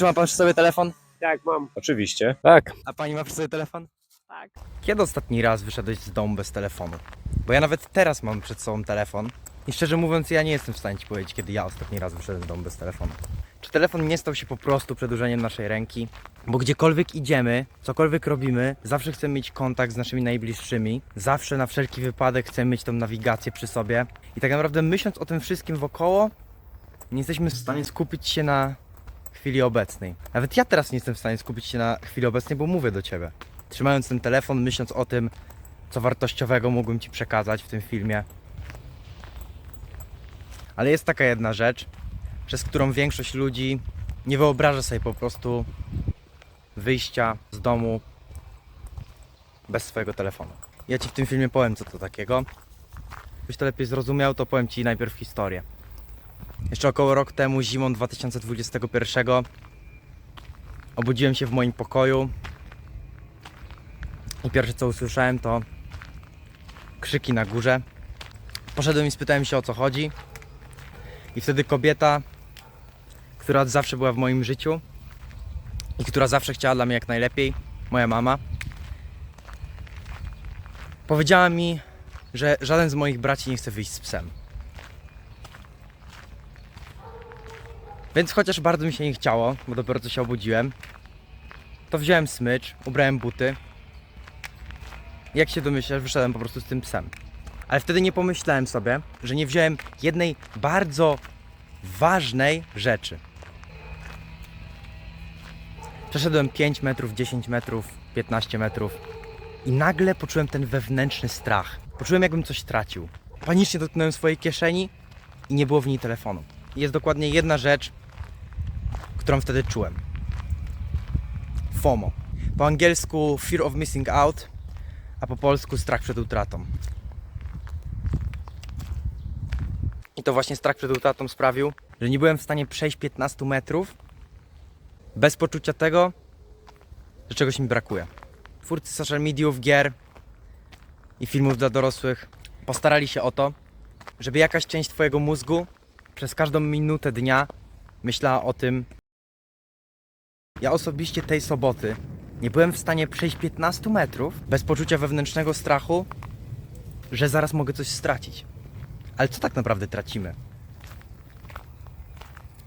Trzyma pan przy sobie telefon? Tak, mam. Oczywiście. Tak. A pani ma przy sobie telefon? Tak. Kiedy ostatni raz wyszedłeś z domu bez telefonu? Bo ja nawet teraz mam przed sobą telefon i szczerze mówiąc ja nie jestem w stanie ci powiedzieć, kiedy ja ostatni raz wyszedłem z domu bez telefonu. Czy telefon nie stał się po prostu przedłużeniem naszej ręki? Bo gdziekolwiek idziemy, cokolwiek robimy, zawsze chcemy mieć kontakt z naszymi najbliższymi, zawsze na wszelki wypadek chcemy mieć tą nawigację przy sobie i tak naprawdę myśląc o tym wszystkim wokoło, nie jesteśmy w stanie skupić się na chwili obecnej. Nawet ja teraz nie jestem w stanie skupić się na chwili obecnej, bo mówię do ciebie. Trzymając ten telefon, myśląc o tym, co wartościowego mógłbym ci przekazać w tym filmie. Ale jest taka jedna rzecz, przez którą większość ludzi nie wyobraża sobie po prostu wyjścia z domu bez swojego telefonu. Ja ci w tym filmie powiem, co to takiego. Byś to lepiej zrozumiał, to powiem ci najpierw historię. Jeszcze około rok temu, zimą 2021, obudziłem się w moim pokoju i pierwsze co usłyszałem to krzyki na górze. Poszedłem i spytałem się o co chodzi. I wtedy kobieta, która od zawsze była w moim życiu i która zawsze chciała dla mnie jak najlepiej, moja mama, powiedziała mi, że żaden z moich braci nie chce wyjść z psem. Więc chociaż bardzo mi się nie chciało, bo dopiero co się obudziłem, to wziąłem smycz, ubrałem buty. Jak się domyślasz, wyszedłem po prostu z tym psem. Ale wtedy nie pomyślałem sobie, że nie wziąłem jednej bardzo ważnej rzeczy. Przeszedłem 5 metrów, 10 metrów, 15 metrów i nagle poczułem ten wewnętrzny strach. Poczułem, jakbym coś tracił. Panicznie dotknąłem swojej kieszeni i nie było w niej telefonu. Jest dokładnie jedna rzecz, którą wtedy czułem. FOMO. Po angielsku Fear of Missing Out, a po polsku strach przed utratą. I to właśnie strach przed utratą sprawił, że nie byłem w stanie przejść 15 metrów bez poczucia tego, że czegoś mi brakuje. Twórcy social mediów, gier i filmów dla dorosłych postarali się o to, żeby jakaś część Twojego mózgu przez każdą minutę dnia myślała o tym. Ja osobiście tej soboty nie byłem w stanie przejść 15 metrów bez poczucia wewnętrznego strachu, że zaraz mogę coś stracić. Ale co tak naprawdę tracimy?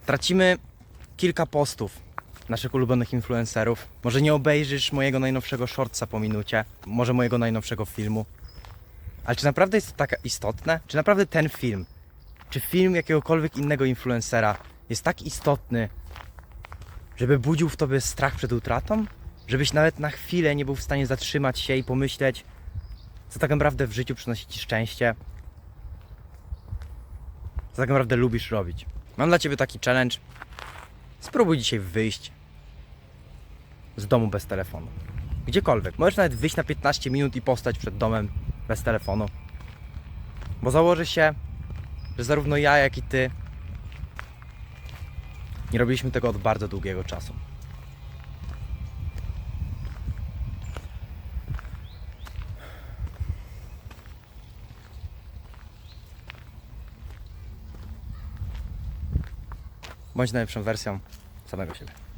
Tracimy kilka postów naszych ulubionych influencerów. Może nie obejrzysz mojego najnowszego shortsa po minucie, może mojego najnowszego filmu. Ale czy naprawdę jest to tak istotne? Czy naprawdę ten film, czy film jakiegokolwiek innego influencera jest tak istotny, żeby budził w tobie strach przed utratą? Żebyś nawet na chwilę nie był w stanie zatrzymać się i pomyśleć, co tak naprawdę w życiu przynosi ci szczęście, co tak naprawdę lubisz robić. Mam dla ciebie taki challenge. Spróbuj dzisiaj wyjść z domu bez telefonu. Gdziekolwiek. Możesz nawet wyjść na 15 minut i postać przed domem bez telefonu. Bo założy się, że zarówno ja, jak i ty nie robiliśmy tego od bardzo długiego czasu. Bądź najlepszą wersją samego siebie.